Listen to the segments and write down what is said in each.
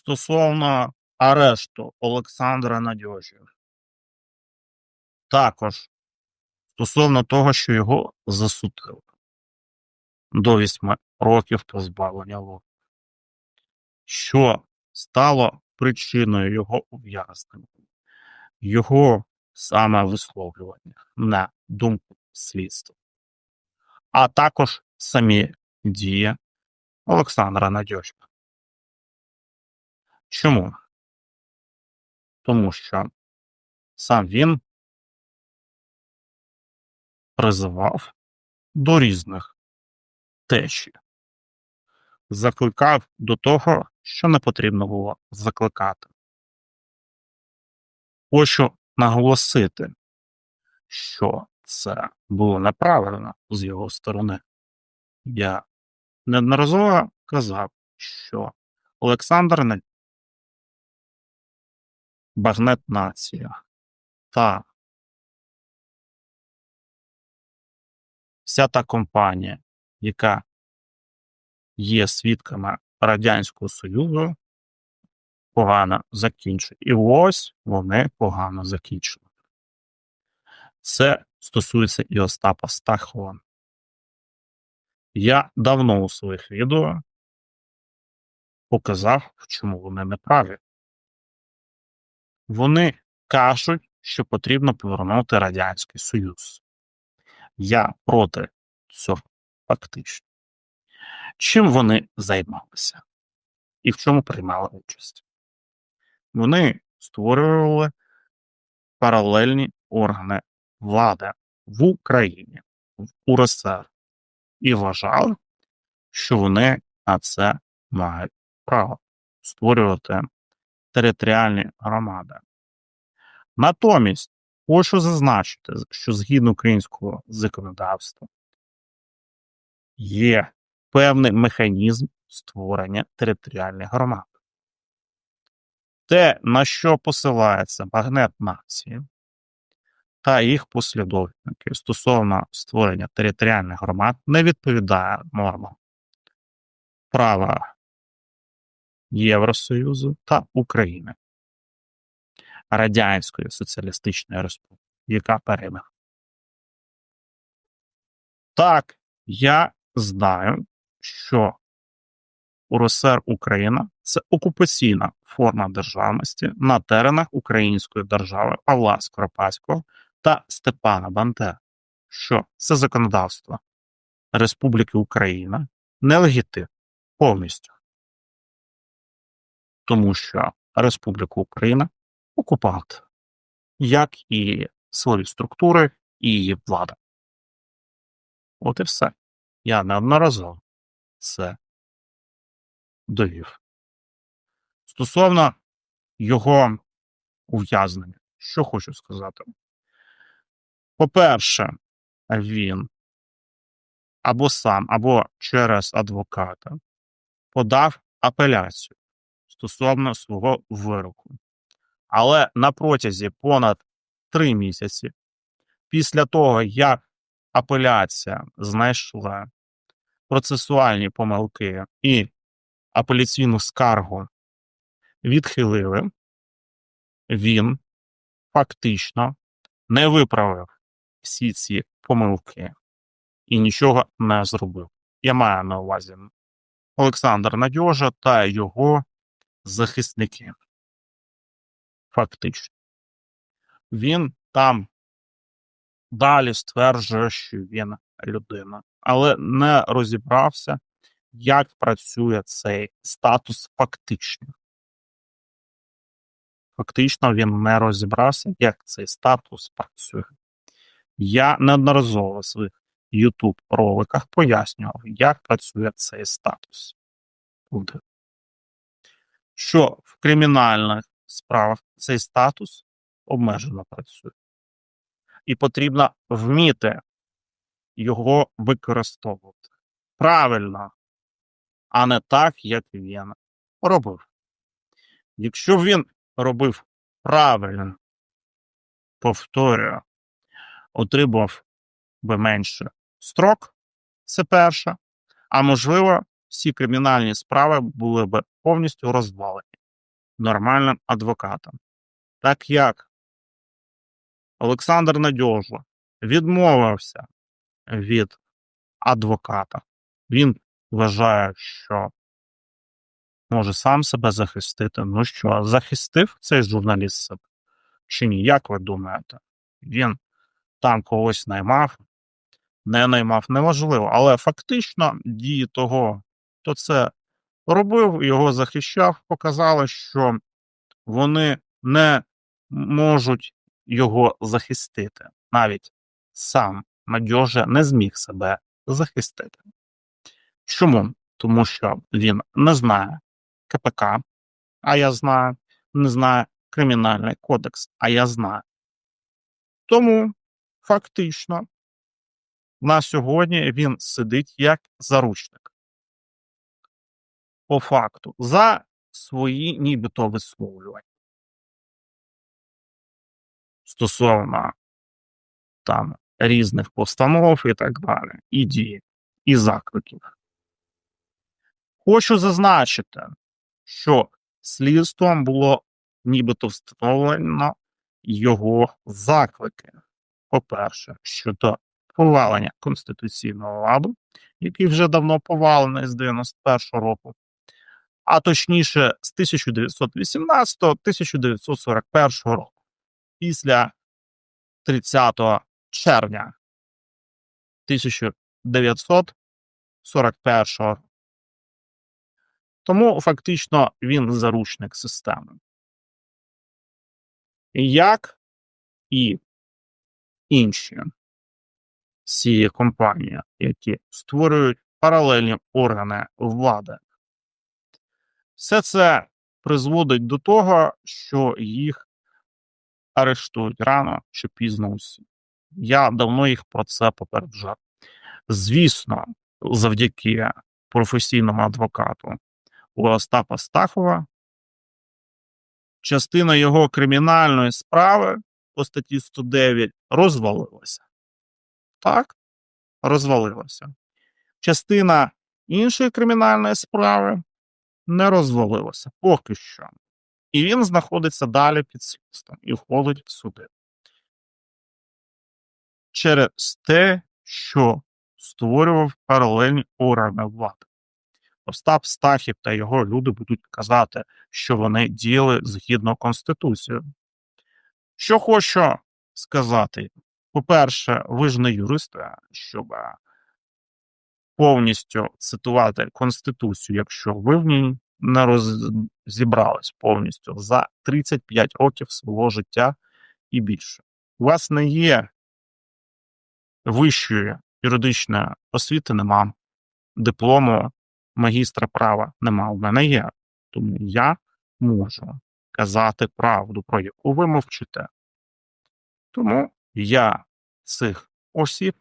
Стосовно арешту Олександра Надьожі. Також стосовно того, що його засудили до 8 років позбавлення волі. Що стало причиною його ув'язнення? Його саме висловлювання на думку слідства, а також самі дії Олександра Надьожі. Чому? Тому що сам він призивав до різних течій, закликав до того, що не потрібно було закликати. Хочу наголосити, що це було неправильно з його сторони. Я неодноразово казав, що Олександр багнет нація та вся та компанія, яка є свідками Радянського Союзу, погано закінчує. І ось вони погано закінчили. Це стосується і Остапа Стахова. Я давно у своїх відео показав, чому вони неправі. Вони кажуть, що потрібно повернути Радянський Союз. Я проти цього фактично. Чим вони займалися і в чому приймали участь? Вони створювали паралельні органи влади в Україні, в УРСР, і вважали, що вони на це мають право створювати територіальні громади. Натомість хочу зазначити, що згідно українського законодавства є певний механізм створення територіальних громад. Те, на що посилається багнет нації та їх послідовники стосовно створення територіальних громад, не відповідає нормам права Євросоюзу та України, Радянської Соціалістичної Республіки, яка перемогла. Так, я знаю, що УРСР Україна це окупаційна форма державності на теренах Української держави Павла Скоропадського та Степана Бандери, що це законодавство Республіки Україна нелегітимне повністю, тому що Республіка Україна окупант, як і силові структури і влада. От і все. Я неодноразово це довів. Стосовно його ув'язнення, що хочу сказати. По-перше, він або сам, або через адвоката подав апеляцію стосовно свого вироку. Але на протязі понад три місяці, після того, як апеляція знайшла процесуальні помилки і апеляційну скаргу відхилили, він фактично не виправив всі ці помилки і нічого не зробив. Я маю на увазі Олександр Надьожа та його захисники. Фактично. Він там далі стверджує, що він людина, але не розібрався, як працює цей статус фактично. Фактично він не розібрався, як цей статус працює. Я неодноразово в своїх YouTube роликах пояснював, як працює цей статус. Буде. Що в кримінальних справах цей статус обмежено працює. І потрібно вміти його використовувати правильно, а не так, як він робив. Якщо він робив правильно, повторюю, отримав би менше строк, це перше, а можливо, всі кримінальні справи були б повністю розвалені. нормальним адвокатом. Так як Олександр Надьожа відмовився від адвоката, він вважає, що може сам себе захистити. Ну що, захистив цей журналіст себе? Чи ні? Як ви думаєте? Він там когось наймав, не наймав, неважливо. Але фактично дії того, хто це робив, його захищав, показали, що вони не можуть його захистити. Навіть сам Надьожа не зміг себе захистити. Чому? Тому що він не знає КПК, а я знаю, не знає Кримінальний кодекс, а я знаю. Тому фактично на сьогодні він сидить як заручник. По факту, за свої нібито висловлювання. Стосовно там різних постанов і так далі, і дій, і закликів. Хочу зазначити, що слідством було нібито встановлено його заклики. По-перше, щодо повалення конституційного ладу, який вже давно повалений з 91-го року, а точніше з 1918-1941 року, після 30 червня 1941 року. Тому фактично він заручник системи. Як і інші ці компанії, які створюють паралельні органи влади. Все це призводить до того, що їх арештують рано чи пізно усі. Я давно їх про це попереджав. Звісно, завдяки професійному адвокату у Остапа Стахова частина його кримінальної справи по статті 109 розвалилася. Так, розвалилася. Частина іншої кримінальної справи не розвалилася поки що. І він знаходиться далі під слідством і входить в суди. Через те, що створював паралельні органи влади. Остап Стахів та його люди будуть казати, що вони діяли згідно Конституції. Що хочу сказати, по-перше, ви ж не юристи, щоб повністю цитувати Конституцію, якщо ви в ній не розібрались повністю за 35 років свого життя і більше. У вас не є вищої юридичної освіти, нема диплому магістра права нема. У мене є. Тому я можу казати правду, про яку ви мовчите. Тому я цих осіб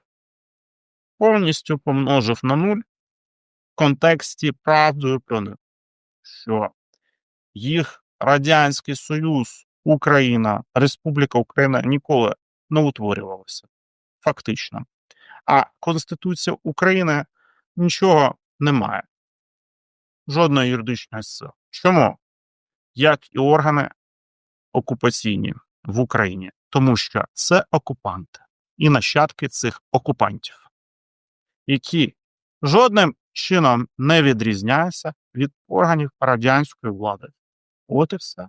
повністю помножив на нуль в контексті правдою про них, що їх Радянський Союз, Україна, Республіка Україна ніколи не утворювалася. Фактично. А Конституція України нічого не має. Жодної юридичної сили. Чому? Як і органи окупаційні в Україні, тому що це окупанти і нащадки цих окупантів, які жодним чином не відрізняються від органів радянської влади. От і все.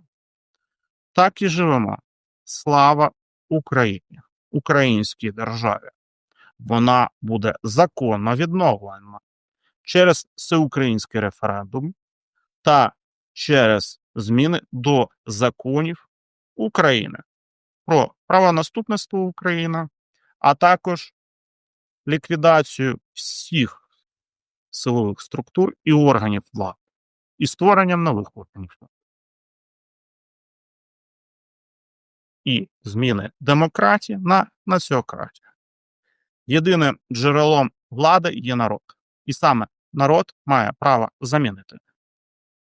Так і живемо. Слава Україні, українській державі. Вона буде законно відновлена через всеукраїнський референдум та через зміни до законів України про правонаступництво України, а також ліквідацію всіх силових структур і органів влади і створенням нових органів. І зміни демократії на націократію. Єдиним джерелом влади є народ. І саме народ має право замінити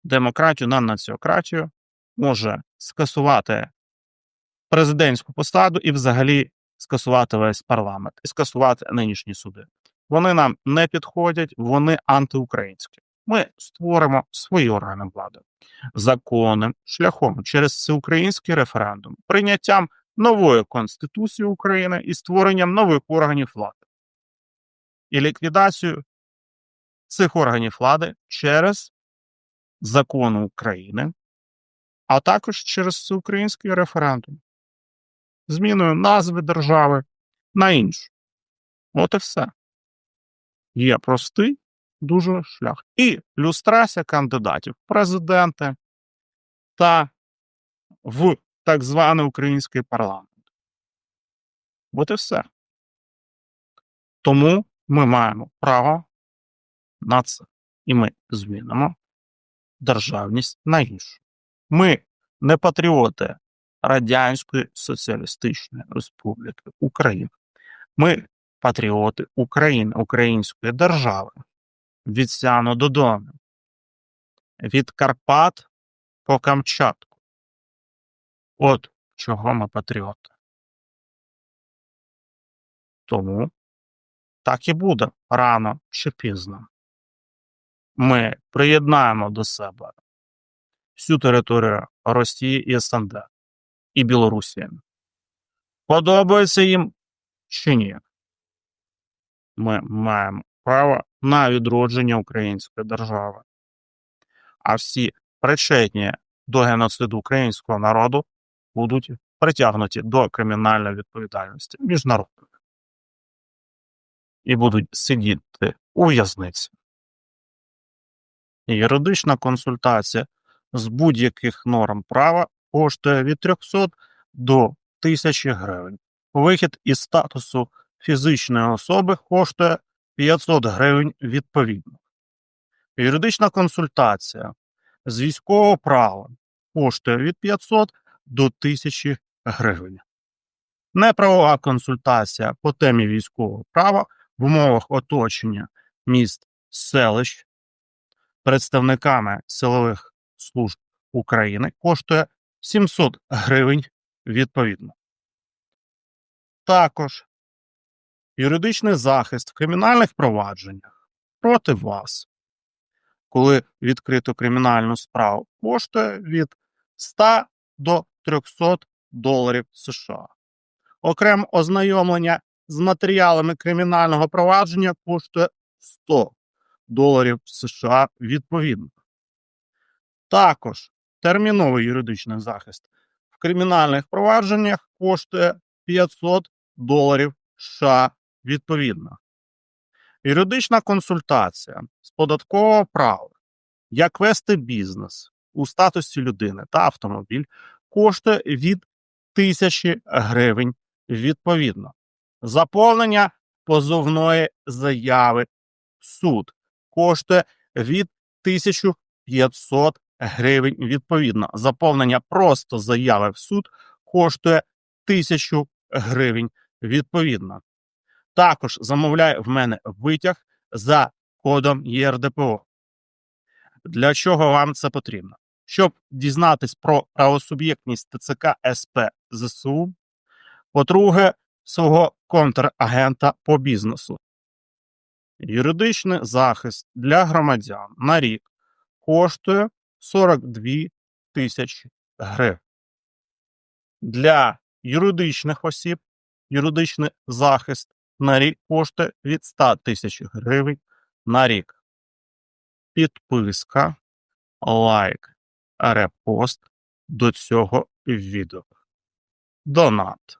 демократію на націократію, може скасувати президентську посаду і взагалі скасувати весь парламент і скасувати нинішні суди. Вони нам не підходять, вони антиукраїнські. Ми створимо свої органи влади законним шляхом через всеукраїнський референдум, прийняттям нової Конституції України і створенням нових органів влади і ліквідацію цих органів влади через закони України, а також через всеукраїнський референдум, зміною назви держави на іншу. От і все. Є простий дуже шлях. І люстрація кандидатів в президенти та в так званий український парламент. От і все. Тому ми маємо право на це. І ми змінимо державність на іншу. Ми не патріоти Радянської Соціалістичної Республіки України. Ми патріоти України, Української держави. Від Сяну до Дону, від Карпат по Камчатку. От чого ми патріоти. Тому так і буде рано чи пізно. Ми приєднаємо до себе всю територію Росії і СНД і Білорусі. Подобається їм чи ні? Ми маємо право на відродження української держави. А всі причетні до геноциду українського народу будуть притягнуті до кримінальної відповідальності міжнародної і будуть сидіти у в'язниці. Юридична консультація з будь-яких норм права коштує від 300 до 1000 гривень. Вихід із статусу фізичної особи коштує 500 гривень відповідно. Юридична консультація з військового права коштує від 500 до 1000 гривень. Неправова консультація по темі військового права в умовах оточення міст селищ представниками силових служб України коштує 700 гривень відповідно. Також юридичний захист в кримінальних провадженнях проти вас, коли відкрито кримінальну справу, коштує від 100 до 300 доларів США. Окремо ознайомлення з матеріалами кримінального провадження коштує 100 доларів США відповідно. Також терміновий юридичний захист в кримінальних провадженнях коштує 500 доларів США відповідно. Юридична консультація з податкового права, як вести бізнес у статусі людини та автомобіль, коштує від 1000 гривень відповідно. Заповнення позовної заяви в суд коштує від 1500 гривень відповідно. Заповнення просто заяви в суд коштує 1000 гривень відповідно. Також замовляє в мене витяг за кодом ЄРДПО. Для чого вам це потрібно? Щоб дізнатись про правосуб'єктність ТЦК СП ЗСУ, по-друге, свого контрагента по бізнесу. Юридичний захист для громадян на рік коштує 42 тисячі гривень. Для юридичних осіб юридичний захист на рік коштує від 100 тисяч гривень на рік. Підписка, лайк, репост до цього відео. Донат.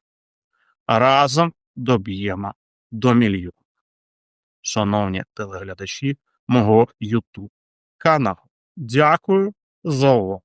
Разом доб'ємо до мільйона. Шановні телеглядачі мого YouTube каналу. Дякую за увагу.